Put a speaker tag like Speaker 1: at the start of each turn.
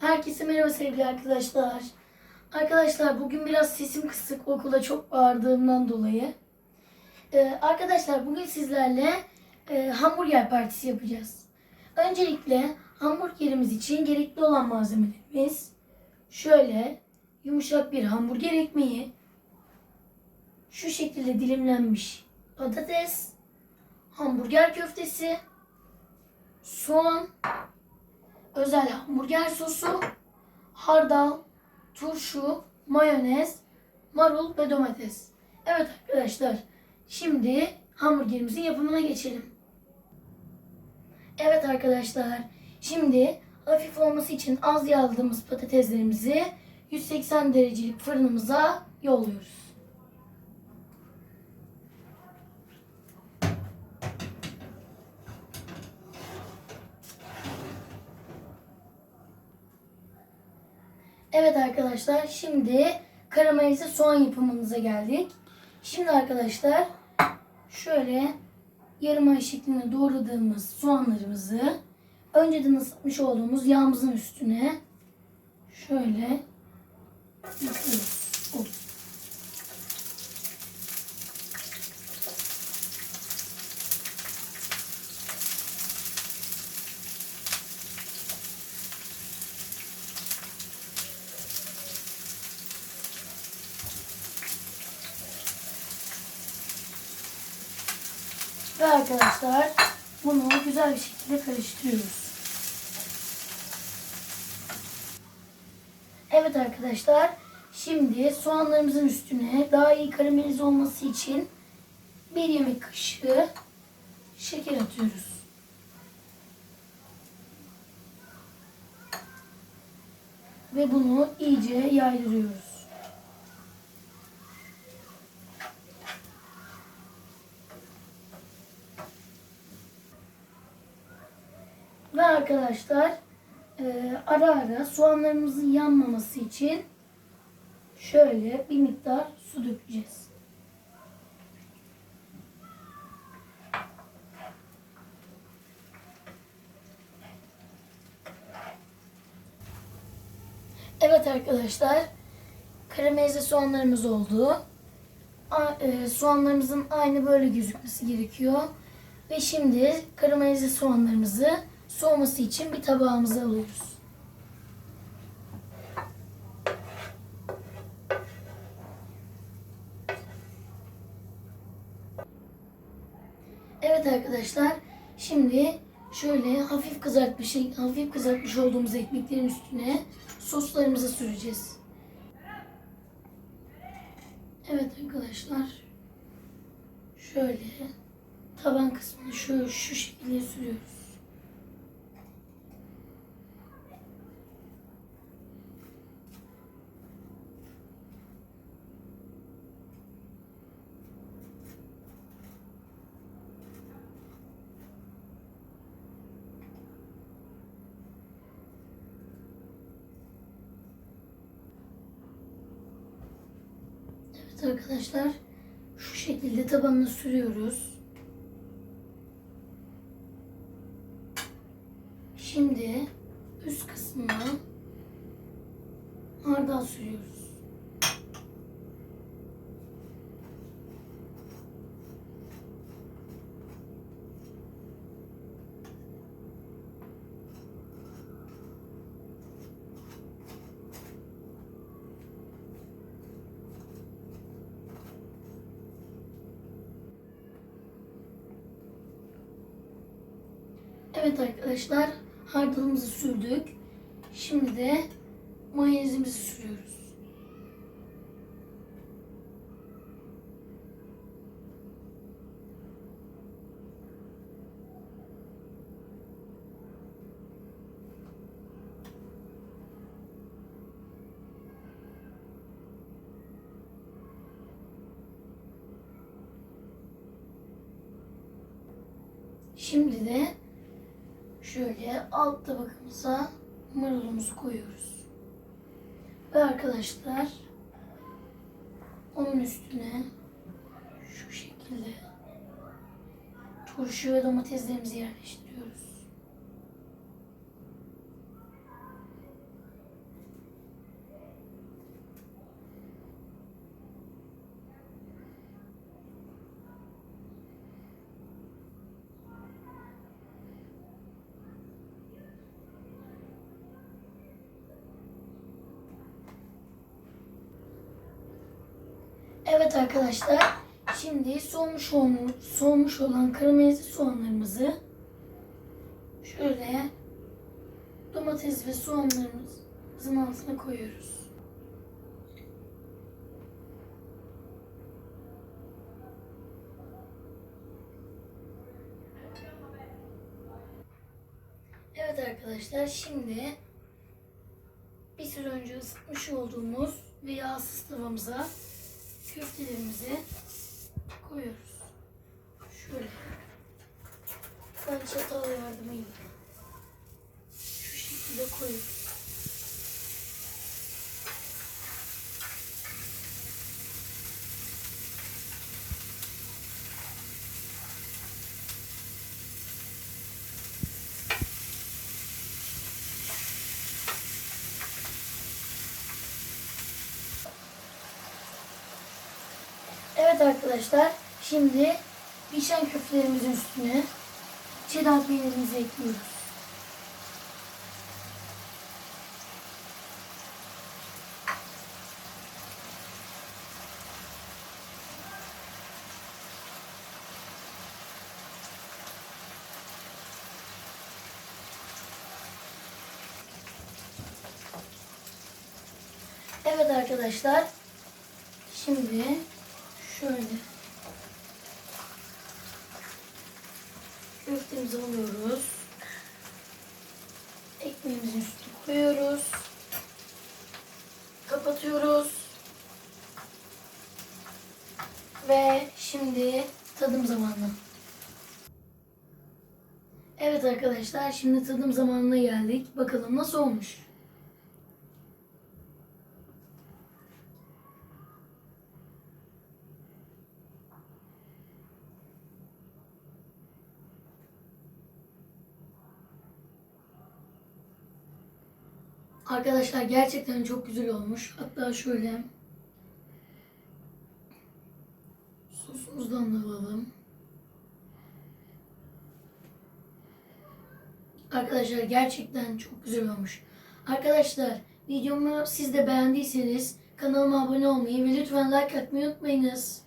Speaker 1: Herkese merhaba sevgili arkadaşlar. Arkadaşlar bugün biraz sesim kısık okula çok bağırdığımdan dolayı. Ee, arkadaşlar bugün sizlerle e, hamburger partisi yapacağız. Öncelikle hamburgerimiz için gerekli olan malzemelerimiz şöyle yumuşak bir hamburger ekmeği, şu şekilde dilimlenmiş patates, hamburger köftesi, soğan, özel hamburger sosu, hardal, turşu, mayonez, marul ve domates. Evet arkadaşlar, şimdi hamburgerimizin yapımına geçelim. Evet arkadaşlar, şimdi hafif olması için az yağladığımız patateslerimizi 180 derecelik fırınımıza yolluyoruz. Evet arkadaşlar şimdi karamelize soğan yapımımıza geldik. Şimdi arkadaşlar şöyle yarım ay şeklinde doğradığımız soğanlarımızı önceden ısıtmış olduğumuz yağımızın üstüne şöyle 230 Ve arkadaşlar bunu güzel bir şekilde karıştırıyoruz. Evet arkadaşlar şimdi soğanlarımızın üstüne daha iyi karamelize olması için bir yemek kaşığı şeker atıyoruz. Ve bunu iyice yaydırıyoruz. Ve arkadaşlar e, ara ara soğanlarımızın yanmaması için şöyle bir miktar su dökeceğiz. Evet arkadaşlar karamelize soğanlarımız oldu. A- e, soğanlarımızın aynı böyle gözükmesi gerekiyor. Ve şimdi karamelize soğanlarımızı soğuması için bir tabağımıza alıyoruz. Evet arkadaşlar, şimdi şöyle hafif kızartmış, hafif kızartmış olduğumuz ekmeklerin üstüne soslarımızı süreceğiz. Evet arkadaşlar, şöyle taban kısmını şu şu şekilde sürüyoruz. Evet arkadaşlar şu şekilde tabanına sürüyoruz. Şimdi üst kısmına hardal sürüyoruz. Evet arkadaşlar hardalımızı sürdük. Şimdi de mayonezimizi sürüyoruz. Şimdi de şöyle alt tabakımıza marulumuzu koyuyoruz. Ve arkadaşlar onun üstüne şu şekilde turşu ve domateslerimizi yerleştiriyoruz. Evet arkadaşlar. Şimdi soğumuş, olmuş, soğumuş olan karamelize soğanlarımızı şöyle domates ve soğanlarımızın altına koyuyoruz. Evet arkadaşlar şimdi bir süre önce ısıtmış olduğumuz ve yağsız tavamıza köftelerimizi koyuyoruz. Şöyle. Ben çatal yardımıyla şu şekilde koyuyoruz. Evet arkadaşlar, şimdi pişen köftelerimizin üstüne cheddar peynirimizi ekliyoruz. Evet arkadaşlar, şimdi şöyle köftemizi alıyoruz. Ekmeğimizin üstüne koyuyoruz. Kapatıyoruz. Ve şimdi tadım zamanı. Evet arkadaşlar şimdi tadım zamanına geldik. Bakalım nasıl olmuş. Arkadaşlar gerçekten çok güzel olmuş. Hatta şöyle sosumuzdan da alalım. Arkadaşlar gerçekten çok güzel olmuş. Arkadaşlar videomu siz de beğendiyseniz kanalıma abone olmayı ve lütfen like atmayı unutmayınız.